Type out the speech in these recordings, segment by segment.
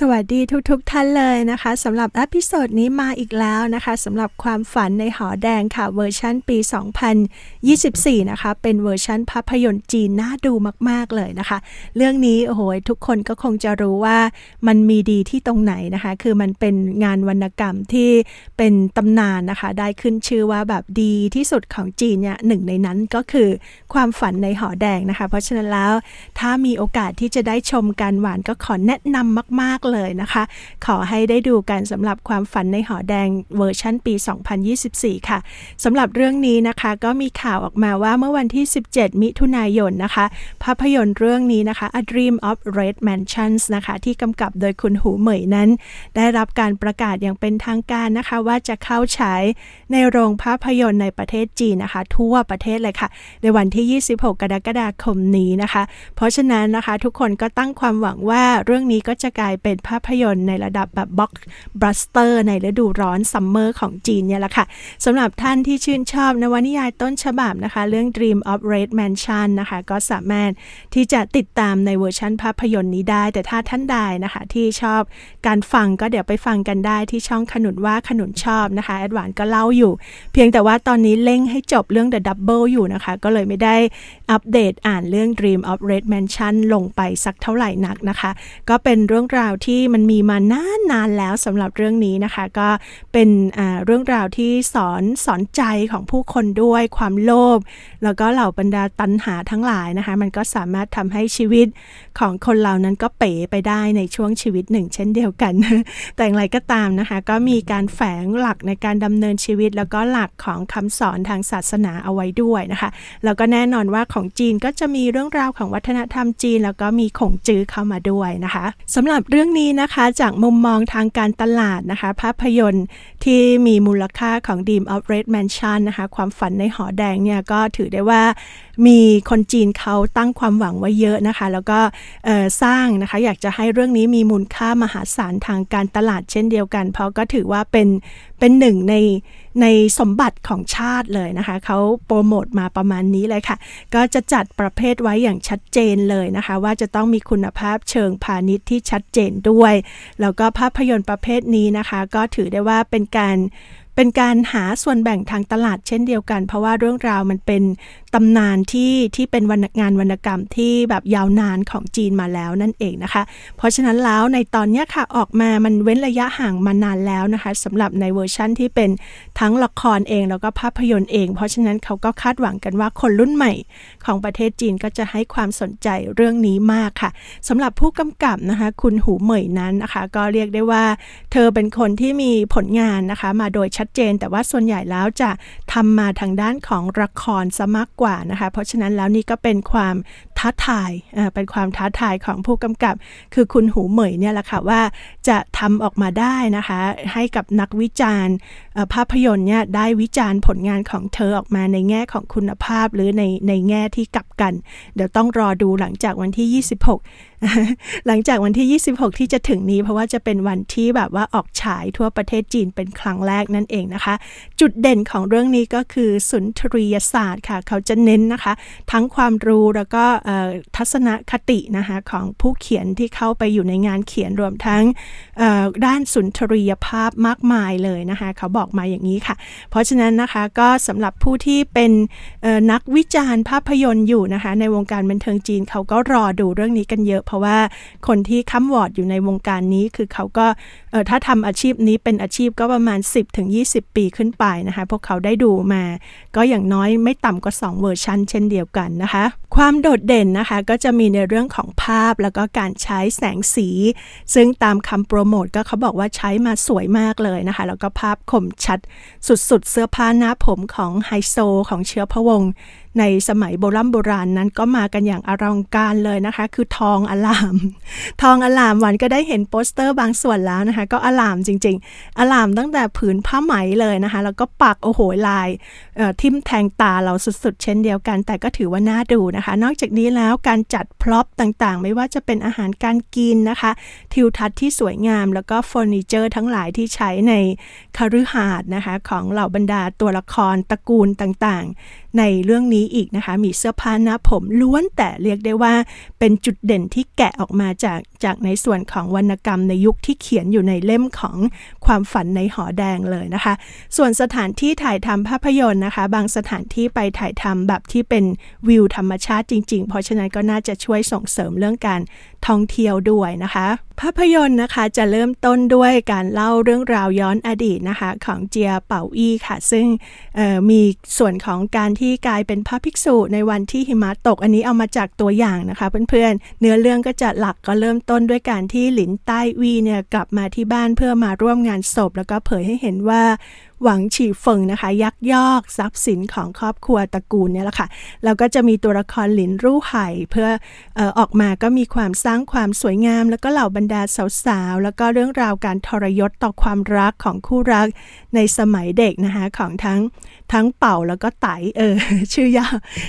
สวัสดีทุกๆทท่านเลยนะคะสำหรับอพิโซดนี้มาอีกแล้วนะคะสำหรับความฝันในหอแดงค่ะเวอร์ชันปี 2024 นะคะ เป็นเวอร์ชันภาพยนตร์จีนน่าดูมาก ๆ เลยนะคะ เรื่องนี้โอ้โหทุกคนก็คงจะรู้ว่ามันมีดีที่ตรงไหนนะคะ คือมันเป็นงานวรรณกรรมที่เป็นตำนานนะคะ ได้ขึ้นชื่อว่าแบบดีที่สุดของจีนเนี่ยหนึ่งในนั้นก็คือความฝันในหอแดงนะคะ เพราะฉะนั้นแล้วถ้ามีโอกาสที่จะได้ชมการหวานก็ขอแนะนำมาก ๆเลยนะคะ ขอให้ได้ดูกันสำหรับความฝันในหอแดงเวอร์ชันปี 2024 ค่ะสำหรับเรื่องนี้นะคะก็มีข่าวออกมาว่าเมื่อวันที่ 17 มิถุนายนนะคะ ภาพยนตร์เรื่องนี้นะคะ A Dream of Red Mansions นะคะ ที่กำกับโดยคุณหูเหมยนั้น ได้รับการประกาศอย่างเป็นทางการนะคะว่าจะเข้าฉายในโรงภาพยนตร์ในประเทศจีนนะคะ ทั่วประเทศเลยค่ะ ในวันที่ 26 กรกฎาคมนี้นะคะ เพราะฉะนั้นนะคะทุกคนก็ตั้งความหวังว่าเรื่องนี้ก็จะกลายเป็นภาพยนตร์ในระดับแบบบ็อกบัสเตอร์ในฤดูร้อนซัมเมอร์ของจีนเนี่ยแหละค่ะสำหรับท่านที่ชื่นชอบนวนิยายต้นฉบับนะคะ เรื่อง Dream of Red Mansion นะคะ ก็สามารถที่จะติดตามในเวอร์ชันภาพยนตร์นี้ได้ แต่ถ้าท่านใดนะคะที่ชอบการฟังก็เดี๋ยวไปฟังกันได้ที่ช่องขนุนว่าขนุนชอบนะคะแอดวานก็เล่าอยู่ เพียงแต่ว่าตอนนี้เร่งให้จบเรื่อง The Double อยู่นะคะ ก็เลยไม่ได้อัปเดตอ่านเรื่อง Dream of Red Mansion ลงไปสักเท่าไหร่นักนะคะ ก็เป็นเรื่องราวที่มันมีมานานนานแล้วสำหรับเรื่องนี้นะคะ ก็เป็นเรื่องราวที่สอนสอนใจของผู้คนด้วยความโลภแล้วก็เหล่าบรรดาตันหาทั้งหลายนะคะ มันก็สามารถทำให้ชีวิตของคนเหล่านั้นก็เป๋ไปได้ในช่วงชีวิตหนึ่ง เช่นเดียวกัน แต่อย่างไรก็ตามนะคะ ก็มีการแฝงหลักในการดำเนินชีวิต แล้วก็หลักของคำสอนทางศาสนาเอาไว้ด้วยนะคะ แล้วก็แน่นอนว่าของจีนก็จะมีเรื่องราวของวัฒนธรรมจีน แล้วก็มีขงจื้อเข้ามาด้วยนะคะสำหรับเรื่องนี้นะคะจากมุมมองทางการตลาดนะคะ ภาพยนตร์ที่มีมูลค่าของ Dream of Red Mansion นะคะ ความฝันในหอแดงเนี่ยก็ถือได้ว่ามีคนจีนเขาตั้งความหวังไว้เยอะนะคะ แล้วก็สร้างนะคะ อยากจะให้เรื่องนี้มีมูลค่ามหาศาลทางการตลาดเช่นเดียวกัน เพราะก็ถือว่าเป็นเป็นหนึ่งในในสมบัติของชาติเลยนะคะ เขาโปรโมทมาประมาณนี้เลยค่ะ ก็จะจัดประเภทไว้อย่างชัดเจนเลยนะคะ ว่าจะต้องมีคุณภาพเชิงพาณิชย์ที่ชัดเจนด้วย แล้วก็ภาพยนตร์ประเภทนี้นะคะ ก็ถือได้ว่าเป็นการ เป็นการหาส่วนแบ่งทางตลาดเช่นเดียวกัน เพราะว่าเรื่องราวมันเป็นตำนานที่ที่เป็นวรรณงานวรรณกรรมที่แบบยาวนานของจีนมาแล้วนั่นเองนะคะ เพราะฉะนั้นแล้วในตอนนี้ค่ะออกมามันเว้นระยะห่างมานานแล้วนะคะสำหรับในเวอร์ชั่นที่เป็นทั้งละครเองแล้วก็ภาพยนตร์เอง เพราะฉะนั้นเขาก็คาดหวังกันว่าคนรุ่นใหม่ของประเทศจีนก็จะให้ความสนใจเรื่องนี้มากค่ะสำหรับผู้กำกับนะคะ คุณหูเหมยนั้นนะคะ ก็เรียกได้ว่า เธอเป็นคนที่มีผลงานนะคะ มาโดยชัดเจน แต่ว่าส่วนใหญ่แล้วจะทำมาทางด้านของละครซะมากกว่านะคะ เพราะฉะนั้นแล้วนี่ก็เป็นความท้าทายเป็นความท้าทายของผู้กำกับ คือคุณหูเหมยเนี่ยแหละค่ะว่าจะทำออกมาได้นะคะ ให้กับนักวิจารณ์ภาพยนตร์เนี่ยได้วิจารณ์ผลงานของเธอออกมาในแง่ของคุณภาพหรือในในแง่ที่กลับกัน เดี๋ยวต้องรอดูหลังจากวันที่ 26 หลังจากวันที่ 26 ที่จะถึงนี้ เพราะว่าจะเป็นวันที่แบบว่าออกฉายทั่วประเทศจีนเป็นครั้งแรกนั่นเองนะคะ จุดเด่นของเรื่องนี้ก็คือสุนทรียศาสตร์ค่ะ เขาจะเน้นนะคะ ทั้งความรู้แล้วก็ทัศนคตินะคะของผู้เขียนที่เข้าไปอยู่ในงานเขียนรวมทั้งด้านสุนทรียภาพมากมายเลยนะคะเขาบอกมาอย่างนี้ค่ะ เพราะฉะนั้นนะคะก็สำหรับผู้ที่เป็นนักวิจารณ์ภาพยนตร์อยู่นะคะในวงการบันเทิงจีนเขาก็รอดูเรื่องนี้กันเยอะ เพราะว่าคนที่ค้ำวอร์ดอยู่ในวงการนี้คือเขาก็ถ้าทำอาชีพนี้เป็นอาชีพก็ประมาณ 10-20 ปีขึ้นไปนะคะพวกเขาได้ดูมา ก็อย่างน้อยไม่ต่ำกว่า 2 เวอร์ชันเช่นเดียวกันนะคะ ความโดดเด่นนะคะ ก็จะมีในเรื่องของภาพแล้วก็การใช้แสงสี ซึ่งตามคำโปรโมทก็เขาบอกว่าใช้มาสวยมากเลยนะคะ แล้วก็ภาพคมชัดสุดๆ เสื้อผ้าหน้าผมของไฮโซ ของเชื้อพระวงศ์ ในสมัยโบรโบราณนั้นก็มากันอย่างอลังการเลยนะคะ คือทองอลาม ทองอลามวันก็ได้เห็นโปสเตอร์บางส่วนแล้วนะคะ ก็อลามจริง ๆ อลามตั้งแต่ผืนผ้าไหมเลยนะคะ แล้วก็ปักโอ้โหลายทิมแทงตาเราสุดๆ เช่นเดียวกัน แต่ก็ถือว่าน่าดูนะคะ นอกจากนี้แล้วการจัดพร็อพต่างๆ ไม่ว่าจะเป็นอาหารการกินนะคะ ทิวทัศน์ที่สวยงาม แล้วก็เฟอร์นิเจอร์ทั้งหลายที่ใช้ในคฤหาสน์นะคะ ของเหล่าบรรดาตัวละครตระกูลต่างๆ ในเรื่องนี้อีกนะคะ มีเสื้อผ้าหน้าผมล้วนแต่เรียกได้ว่าเป็นจุดเด่นที่แกะออกมาจากจากในส่วนของวรรณกรรมในยุคที่เขียนอยู่ในเล่มของความฝันในหอแดงเลยนะคะ ส่วนสถานที่ถ่ายทำภาพยนตร์นะคะ บางสถานที่ไปถ่ายทำแบบที่เป็นวิวธรรมชาติจริง ๆ เพราะฉะนั้นก็น่าจะช่วยส่งเสริมเรื่องการท่องเที่ยวด้วยนะคะ ภาพยนตร์นะคะจะเริ่มต้นด้วยการเล่าเรื่องราวย้อนอดีตนะคะ ของเจียเป่าอี้ค่ะ ซึ่งมีส่วนของการที่กลายเป็นพระภิกษุในวันที่หิมะตก อันนี้เอามาจากตัวอย่างนะคะ เพื่อนๆเนื้อเรื่องก็จะหลักก็เริ่มต้นด้วยการที่หลินใต้วีเนี่ยกลับมาที่บ้านเพื่อมาร่วมงานศพ แล้วก็เผยให้เห็นว่าหวังฉีเฟิงนะคะ ยักยอกทรัพย์สินของครอบครัวตระกูลเนี่ยแหละค่ะแล้วก็จะมีตัวละครหลินรู่ไห่เพื่ออออกมาก็มีความสร้างความสวยงาม แล้วก็เหล่าบรรดาสาวๆแล้วก็เรื่องราวการทรยศต่อความรักของคู่รักในสมัยเด็กนะคะของทั้งทั้งเป่าแล้วก็ไตเออชื่อย่อ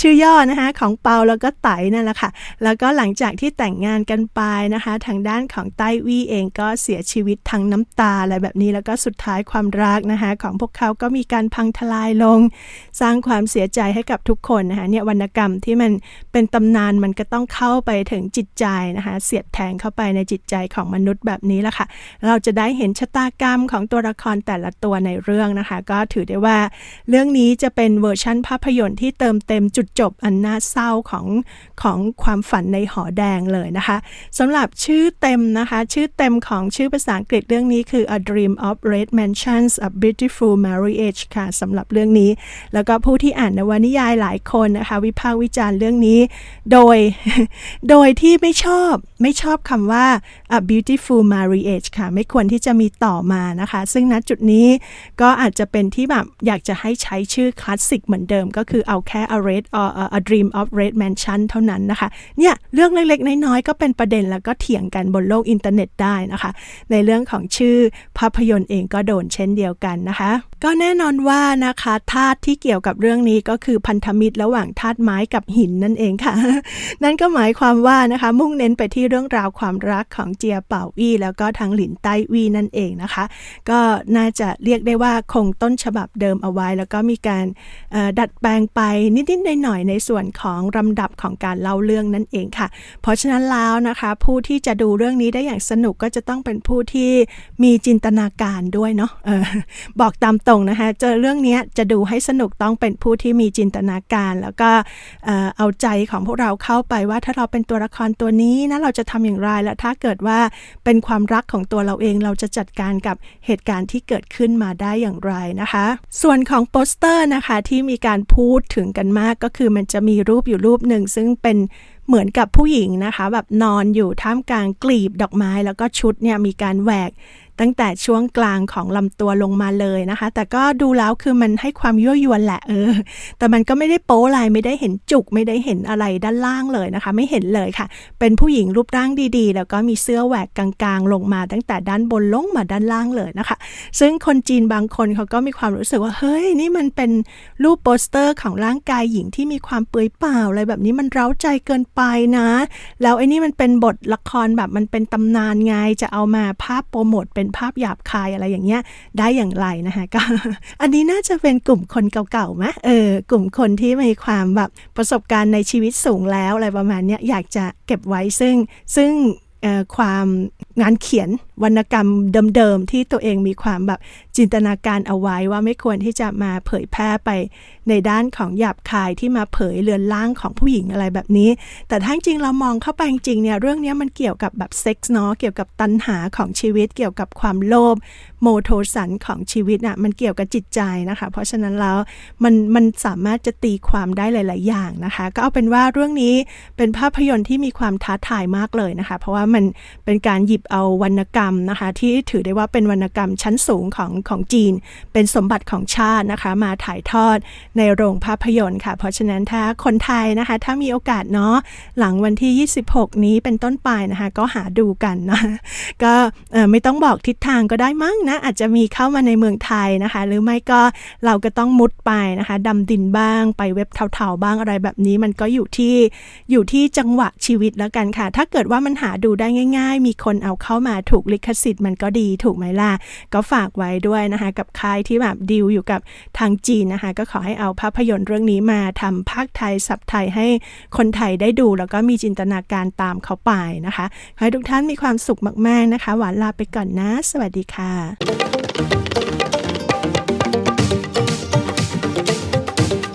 ชื่อย่อนะคะของเปาแล้วก็ไตนั่นแหละค่ะแล้วก็หลังจากที่แต่งงานกันไปนะคะ ทางด้านของไต้วี่เองก็เสียชีวิตทางน้ำตาอะไรแบบนี้แล้วก็สุดท้ายความรักนะคะของพวกเขาก็มีการพังทลายลง สร้างความเสียใจให้กับทุกคนนะคะเนี่ยวรรณกรรมที่มันเป็นตำนานมันก็ต้องเข้าไปถึงจิตใจนะคะเสียดแทงเข้าไปในจิตใจของมนุษย์แบบนี้แหละค่ะ เราจะได้เห็นชะตากรรมของตัวละครแต่ละตัวในเรื่องนะคะ ก็ถือได้ว่า เรื่องนี้จะเป็นเวอร์ชั่นภาพยนตร์ที่เติมเต็มจุดจบอันน่าเศร้าของของความฝันในหอแดงเลยนะคะสำหรับชื่อเต็มนะคะ ชื่อเต็มของชื่อภาษาอังกฤษเรื่องนี้คือ A Dream of Red Mansions a Beautiful True Marriage ค่ะสำหรับเรื่องนี้ แล้วก็ผู้ที่อ่านนวนิยายหลายคนนะคะ วิพากษ์วิจารณ์เรื่องนี้ โดยโดยที่ไม่ชอบไม่ชอบคำว่า a beautiful marriage ค่ะ ไม่ควรที่จะมีต่อมานะคะ ซึ่งณจุดนี้ก็อาจจะเป็นที่แบบอยากจะให้ใช้ชื่อคลาสสิกเหมือนเดิม ก็คือเอาแค่ a red or a dream of red mansion เท่านั้นนะคะ เนี่ย เรื่องเล็กๆ น้อยๆ ก็เป็นประเด็นแล้วก็เถียงกันบนโลกอินเทอร์เน็ตได้นะคะ ในเรื่องของชื่อภาพยนตร์เองก็โดนเช่นเดียวกันนะคะก็แน่นอนว่านะคะธาตุที่เกี่ยวกับเรื่องนี้ก็คือพันธมิตรระหว่างธาตุไม้กับหินนั่นเองค่ะ นั่นก็หมายความว่านะคะ มุ่งเน้นไปที่เรื่องราวความรักของเจียเป่าอี้แล้วก็ทางหลินใต้วีนั่นเองนะคะ ก็น่าจะเรียกได้ว่าคงต้นฉบับเดิมเอาไว้ แล้วก็มีการดัดแปลงไปนิดๆหน่อยๆในส่วนของลำดับของการเล่าเรื่องนั่นเองค่ะ เพราะฉะนั้นแล้วนะคะ ผู้ที่จะดูเรื่องนี้ได้อย่างสนุกก็จะต้องเป็นผู้ที่มีจินตนาการด้วยเนาะออบอกตามตรงนะคะ เจอเรื่องนี้จะดูให้สนุกต้องเป็นผู้ที่มีจินตนาการ แล้วก็เอาใจของพวกเราเข้าไปว่าถ้าเราเป็นตัวละครตัวนี้นะเราจะทำอย่างไร และถ้าเกิดว่าเป็นความรักของตัวเราเองเราจะจัดการกับเหตุการณ์ที่เกิดขึ้นมาได้อย่างไรนะคะ ส่วนของโปสเตอร์นะคะที่มีการพูดถึงกันมากก็คือมันจะมีรูปอยู่รูปหนึ่งซึ่งเป็นเหมือนกับผู้หญิงนะคะ แบบนอนอยู่ท่ามกลางกลีบดอกไม้ แล้วก็ชุดเนี่ยมีการแหวก ตั้งแต่ช่วงกลางของลำตัวลงมาเลยนะคะ แต่ก็ดูแล้วคือมันให้ความยั่วยวนแหละเออ แต่มันก็ไม่ได้โป๊อะไรไม่ได้เห็นจุก ไม่ได้เห็นอะไรด้านล่างเลยนะคะ ไม่เห็นเลยค่ะ เป็นผู้หญิงรูปร่างดีๆ แล้วก็มีเสื้อแหวกกลางๆ ลงมาตั้งแต่ด้านบนลงมาด้านล่างเลยนะคะ ซึ่งคนจีนบางคนเขาก็มีความรู้สึกว่าเฮ้ยนี่มันเป็นรูปโปสเตอร์ของร่างกายหญิงที่มีความเปื่อยเปล่าอะไรแบบนี้มันเร้าใจเกินไปนะ แล้วไอ้นี่มันเป็นบทละครแบบมันเป็นตำนานไงจะเอามาภาพโปรโมทเป็นภาพหยาบคายอะไรอย่างเงี้ยได้อย่างไรนะคะก็อันนี้น่าจะเป็นกลุ่มคนเก่าๆไหมเออกลุ่มคนที่มีความแบบประสบการณ์ในชีวิตสูงแล้วอะไรประมาณนี้อยากจะเก็บไว้ซึ่งซึ่งความงานเขียน วรรณกรรมเดิมๆที่ตัวเองมีความแบบจินตนาการเอาไว้ว่าไม่ควรที่จะมาเผยแพร่ไป ในด้านของหยาบคายที่มาเผยเลือนล่างของผู้หญิงอะไรแบบนี้ แต่ทั้งจริงเรามองเข้าไปจริงเนี่ยเรื่องนี้มันเกี่ยวกับแบบเซ็กส์เนาะเกี่ยวกับตัณหาของชีวิต เกี่ยวกับความโลภโมโทสันของชีวิตอะ่ะมันเกี่ยวกับจิตใจนะคะ เพราะฉะนั้นแล้วมันมันสามารถจะตีความได้หลาย ๆ อย่างนะคะ ก็เอาเป็นว่าเรื่องนี้เป็นภาพยนตร์ที่มีความท้าทายมากเลยนะคะ เพราะว่ามันเป็นการหยิบเอาวรรณกรรมนะคะที่ถือได้ว่าเป็นวรรณกรรมชั้นสูงของของจีน เป็นสมบัติของชาตินะคะมาถ่ายทอดในโรงภาพยนตร์ค่ะ เพราะฉะนั้นถ้าคนไทยนะคะ ถ้ามีโอกาสเนาะหลังวันที่ 26 นี้เป็นต้นไปนะคะ ก็หาดูกันนะก็ไม่ต้องบอกทิศทางก็ได้มั้งนะ อาจจะมีเข้ามาในเมืองไทยนะคะ หรือไม่ก็เราก็ต้องมุดไปนะคะดำดินบ้างไปเว็บเทาๆบ้างอะไรแบบนี้มันก็อยู่ที่อยู่ที่จังหวะชีวิตแล้วกันค่ะ ถ้าเกิดว่ามันหาดูได้ง่าย ๆ มีคนเอาเข้ามาถูกลิลิขสิทธิ์มันก็ดีถูกไหมล่ะ ก็ฝากไว้ด้วยนะคะกับค่ายที่แบบดีลอยู่กับทางจีนนะคะ ก็ขอให้เอาภาพยนตร์เรื่องนี้มาทำภาคไทยสับไทยให้คนไทยได้ดู แล้วก็มีจินตนาการตามเขาไปนะคะ ขอให้ทุกท่านมีความสุขมาก ๆนะคะ หวานลาไปก่อนนะ สวัสดีค่ะ